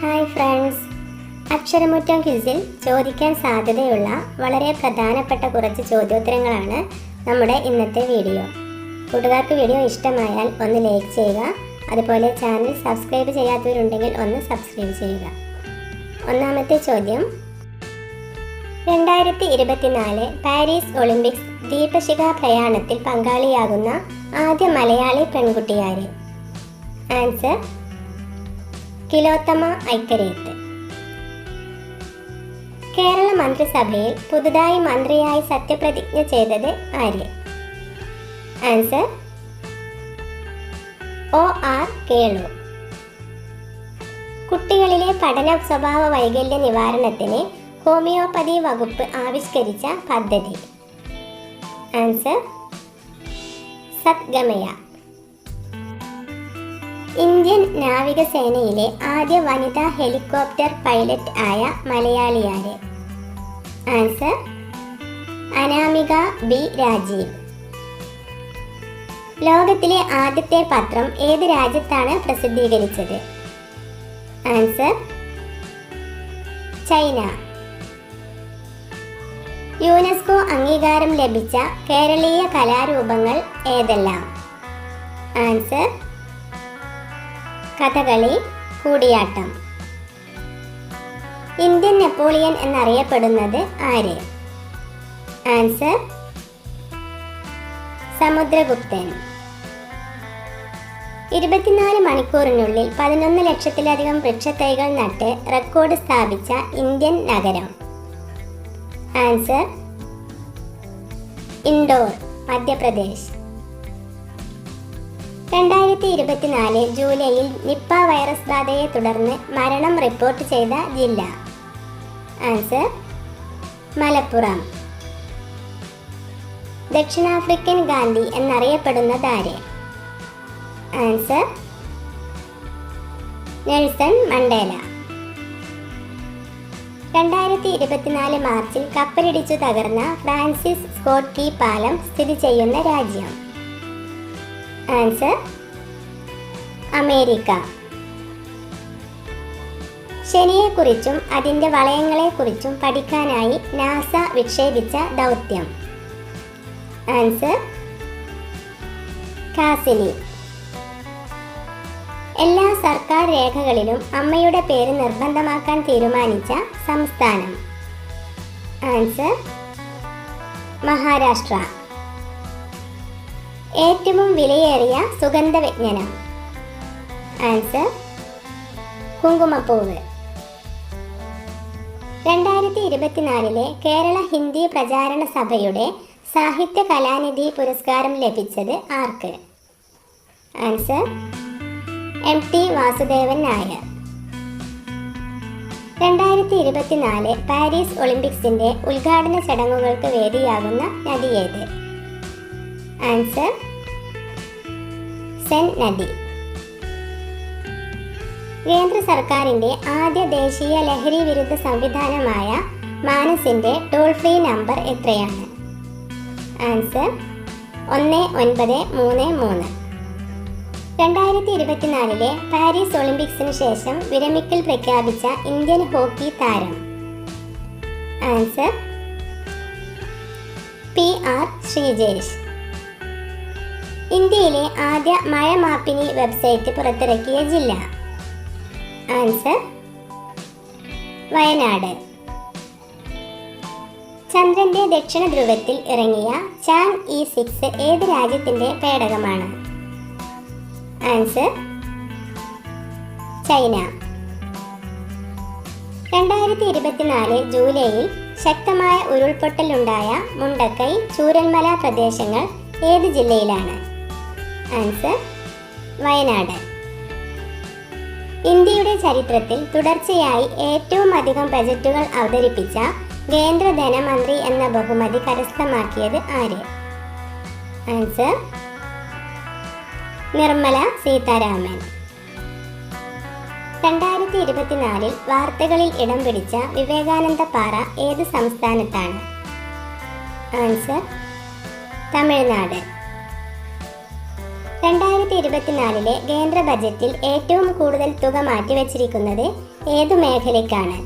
Hi friends അക്ഷരമുറ്റം ക്വിസിൽ ചോദിക്കാൻ സാധ്യതയുള്ള വളരെ പ്രധാനപ്പെട്ട കുറച്ച് ചോദ്യോത്തരങ്ങളാണ് നമ്മുടെ ഇന്നത്തെ വീഡിയോ. കൂട്ടുകാർക്ക് വീഡിയോ ഇഷ്ടമായാൽ ഒന്ന് ലൈക്ക് ചെയ്യുക. അതുപോലെ ചാനൽ സബ്സ്ക്രൈബ് ചെയ്യാത്തവരുണ്ടെങ്കിൽ ഒന്ന് സബ്സ്ക്രൈബ് ചെയ്യുക. ഒന്നാമത്തെ ചോദ്യം. രണ്ടായിരത്തി ഇരുപത്തിനാല് പാരീസ് ഒളിമ്പിക്സ് ദീപശിഖ പ്രയാണത്തിൽ പങ്കാളിയാകുന്ന ആദ്യ മലയാളി പെൺകുട്ടിയാര്? ആൻസർ കിലോത്തമ ഐക്കരേത്ത് കേരള മന്ത്രിസഭയിൽ പുതുതായി മന്ത്രിയായി സത്യപ്രതിജ്ഞ ചെയ്തത് ആര് ആൻസർ ഒ ആർ കേളു. കുട്ടികളിലെ പഠന സ്വഭാവ വൈകല്യ നിവാരണത്തിന് ഹോമിയോപ്പതി വകുപ്പ് ആവിഷ്കരിച്ച പദ്ധതി. ആൻസർ സദ്ഗമയ. ഇന്ത്യൻ നാവികസേനയിലെ ആദ്യ വനിതാ ഹെലികോപ്റ്റർ പൈലറ്റ് ആയ മലയാളിയാര്. Answer Anamika B Rajeev. ലോകത്തിലെ ആദ്യത്തെ പത്രം ഏത് രാജ്യത്താണ് പ്രസിദ്ധീകരിച്ചത്? Answer China. യുനെസ്കോ അംഗീകാരം ലഭിച്ച കേരളീയ കലാരൂപങ്ങൾ ഏതെല്ലാം? Answer Kathakali Koodiyattam. Indian Napoleon എന്നറിയപ്പെടുന്നത് ആര്? ആൻസർ സമുദ്രഗുപ്തൻ. ഇരുപത്തിനാല് മണിക്കൂറിനുള്ളിൽ പതിനൊന്ന് ലക്ഷത്തിലധികം വൃക്ഷത്തൈകൾ നട്ട് റെക്കോർഡ് സ്ഥാപിച്ച ഇന്ത്യൻ നഗരം. ആൻസർ ഇൻഡോർ മധ്യപ്രദേശ്. രണ്ടായിരത്തി ഇരുപത്തിനാല് ജൂലൈയിൽ നിപ്പ വൈറസ് ബാധയെ തുടർന്ന് മരണം റിപ്പോർട്ട് ചെയ്ത ജില്ല. ആൻസർ മലപ്പുറം. ദക്ഷിണാഫ്രിക്കൻ ഗാന്ധി എന്നറിയപ്പെടുന്ന എന്നറിയപ്പെടുന്നതാര് ആൻസർ നെൽസൺ മണ്ടേല. രണ്ടായിരത്തി ഇരുപത്തിനാല് മാർച്ചിൽ കപ്പലിടിച്ചു തകർന്ന ഫ്രാൻസിസ് സ്കോട്ട് കീ പാലം സ്ഥിതി ചെയ്യുന്ന രാജ്യം. ആൻസർ അമേരിക്ക ശനിയെക്കുറിച്ചും അതിന്റെ വളയങ്ങളെക്കുറിച്ചും പഠിക്കാനായി നാസ വിക്ഷേപിച്ച ദൗത്യം. ആൻസർ കാസിലി എല്ലാ സർക്കാർ രേഖകളിലും അമ്മയുടെ പേര് നിർബന്ധമാക്കാൻ തീരുമാനിച്ച സംസ്ഥാനം. ആൻസർ മഹാരാഷ്ട്ര ഏറ്റവും വിലയേറിയ സുഗന്ധവ്യജ്ഞനം ആൻസർ കുങ്കുമപ്പൂവ്. രണ്ടായിരത്തി ഇരുപത്തിനാലിലെ കേരള ഹിന്ദി പ്രചാരണ സഭയുടെ സാഹിത്യ കലാനിധി പുരസ്കാരം ലഭിച്ചത് ആർക്ക്? Answer M T Vasudevan Nair. രണ്ടായിരത്തി ഇരുപത്തിനാല് പാരീസ് ഒളിമ്പിക്സിന്റെ ഉദ്ഘാടന ചടങ്ങുകൾക്ക് വേദിയാകുന്ന നദിയേത് ആൻസർ സെൻ നദി കേന്ദ്ര സർക്കാരിന്റെ ആദ്യ ദേശീയ ലഹരി വിരുദ്ധ സംവിധാനമായ മാനസിന്റെ ടോൾ ഫ്രീ നമ്പർ എത്രയാണ്? ആൻസർ ഒന്ന് ഒൻപത് മൂന്ന് മൂന്ന്. രണ്ടായിരത്തി ഇരുപത്തിനാലിലെ പാരീസ് ഒളിമ്പിക്സിന് ശേഷം വിരമിക്കൽ പ്രഖ്യാപിച്ച ഇന്ത്യൻ ഹോക്കി താരം. Answer P R Sreejesh. ഇന്ത്യയിലെ ആദ്യ മഴ മാപ്പിനി വെബ്സൈറ്റ് പുറത്തിറക്കിയ ജില്ല. ആൻസർ വയനാട്. ചന്ദ്രന്റെ ദക്ഷിണ ധ്രുവത്തിൽ ഇറങ്ങിയ ചാൻ ഇ സിക്സ് ഏത് രാജ്യത്തിന്റെ പേടകമാണ്? Answer China. രണ്ടായിരത്തി ഇരുപത്തിനാല് ജൂലൈയിൽ ശക്തമായ ഉരുൾപൊട്ടലുണ്ടായ മുണ്ടക്കൈ ചൂരന്മല പ്രദേശങ്ങൾ ഏത് ജില്ലയിലാണ്? ആൻസർ വയനാട്. ഇന്ത്യയുടെ ചരിത്രത്തിൽ തുടർച്ചയായി ഏറ്റവും അധികം ബജറ്റുകൾ അവതരിപ്പിച്ച കേന്ദ്ര ധനമന്ത്രി എന്ന ബഹുമതി കരസ്ഥമാക്കിയത് ആര്? ആൻസർ നിർമ്മല സീതാരാമൻ. രണ്ടായിരത്തി ഇരുപത്തിനാലിൽ വാർത്തകളിൽ ഇടം പിടിച്ച വിവേകാനന്ദ പാറ ഏത് സംസ്ഥാനത്താണ്? ആൻസർ തമിഴ്നാട്. രണ്ടായിരത്തി ഇരുപത്തിനാലിലെ കേന്ദ്ര ബജറ്റിൽ ഏറ്റവും കൂടുതൽ തുക മാറ്റിവെച്ചിരിക്കുന്നത് ഏതു മേഖലയ്ക്കാണ്?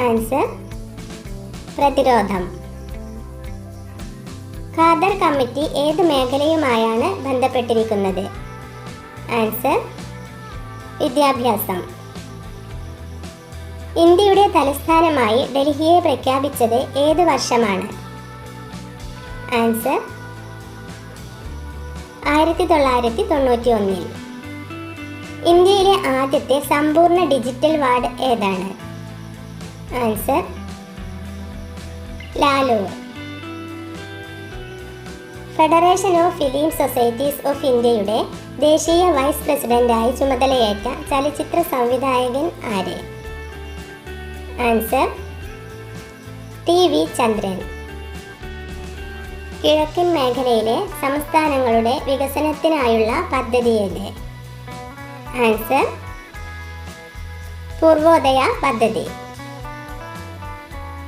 ആൻസർ പ്രതിരോധം. ഖാദർ കമ്മിറ്റി ഏത് മേഖലയുമായാണ് ബന്ധപ്പെട്ടിരിക്കുന്നത്? ആൻസർ വിദ്യാഭ്യാസം. ഇന്ത്യയുടെ തലസ്ഥാനമായി ഡൽഹിയെ പ്രഖ്യാപിച്ചത് ഏത് വർഷമാണ്? ആൻസർ ആയിരത്തി തൊള്ളായിരത്തി തൊണ്ണൂറ്റി ഒന്നിൽ ഇന്ത്യയിലെ ആദ്യത്തെ സമ്പൂർണ ഡിജിറ്റൽ വാർഡ് ഏതാണ്? Answer Lalur. Federation of film societies of ഇന്ത്യയുടെ ദേശീയ വൈസ് പ്രസിഡന്റായി ചുമതലയേറ്റ ചലച്ചിത്ര സംവിധായകൻ ആര്? Answer T V Chandran. കിഴക്കൻ മേഖലയിലെ സംസ്ഥാനങ്ങളുടെ വികസനത്തിനായുള്ള പദ്ധതി ആൻസർ പൂർവോദയ പദ്ധതി.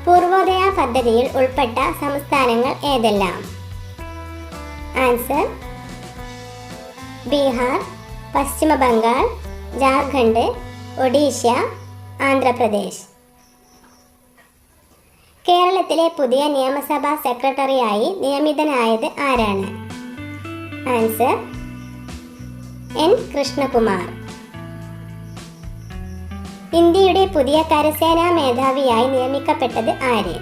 പൂർവോദയ പദ്ധതിയിൽ ഉൾപ്പെട്ട സംസ്ഥാനങ്ങൾ ഏതെല്ലാം? ആൻസർ ബീഹാർ പശ്ചിമ ബംഗാൾ ജാർഖണ്ഡ് ഒഡീഷ ആന്ധ്രാപ്രദേശ്. കേരളത്തിലെ പുതിയ നിയമസഭാ സെക്രട്ടറിയായി നിയമിതനായത് ആരാണ്? Answer N. കൃഷ്ണകുമാർ. ഇന്ത്യയുടെ പുതിയ കരസേനാ മേധാവിയായി നിയമിക്കപ്പെട്ടത് ആര്?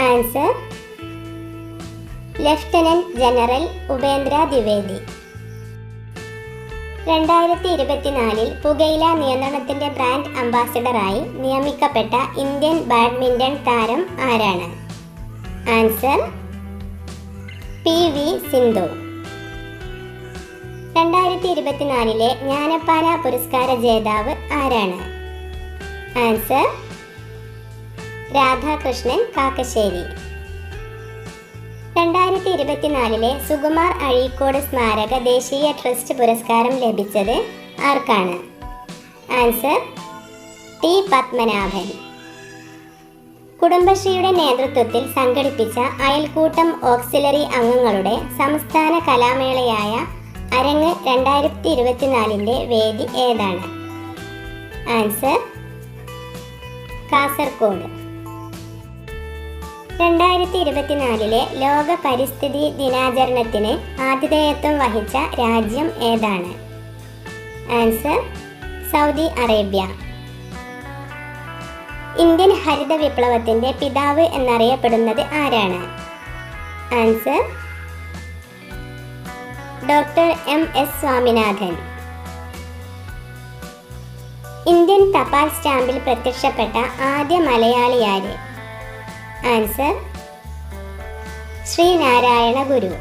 Answer lieutenant general Upendra Dwivedi. രണ്ടായിരത്തി ഇരുപത്തിനാലിൽ പുകയില നിയന്ത്രണത്തിന്റെ ബ്രാൻഡ് അംബാസിഡറായി നിയമിക്കപ്പെട്ട ഇന്ത്യൻ ബാഡ്മിന്റൺ താരം ആരാണ്? Answer P V Sindhu. രണ്ടായിരത്തി ഇരുപത്തിനാലിലെ ജ്ഞാനപ്പാന പുരസ്കാര ജേതാവ് ആരാണ്? ആൻസർ രാധാകൃഷ്ണൻ കാക്കശ്ശേരി. രണ്ടായിരത്തി ഇരുപത്തിനാലിലെ സുകുമാർ അഴീക്കോട് സ്മാരക ദേശീയ ട്രസ്റ്റ് പുരസ്കാരം ലഭിച്ചത് ആർക്കാണ്? Answer T Padmanabhan. കുടുംബശ്രീയുടെ നേതൃത്വത്തിൽ സംഘടിപ്പിച്ച അയൽക്കൂട്ടം ഓക്സിലറി അംഗങ്ങളുടെ സംസ്ഥാന കലാമേളയായ അരങ്ങ് രണ്ടായിരത്തി ഇരുപത്തിനാലിന്റെ വേദി ഏതാണ്? ആൻസർ കാസർഗോഡ് രണ്ടായിരത്തി ഇരുപത്തിനാലിലെ ലോക പരിസ്ഥിതി ദിനാചരണത്തിന് ആതിഥേയത്വം വഹിച്ച രാജ്യം ഏതാണ്? Answer Saudi Arabia. ഇന്ത്യൻ ഹരിത വിപ്ലവത്തിന്റെ പിതാവ് എന്നറിയപ്പെടുന്നത് ആരാണ്? Answer doctor M S Swaminathan. Indian തപാൽ സ്റ്റാമ്പിൽ പ്രത്യക്ഷപ്പെട്ട ആദ്യ മലയാളിയാര്? ആൻസർ ശ്രീനാരായണ ഗുരു.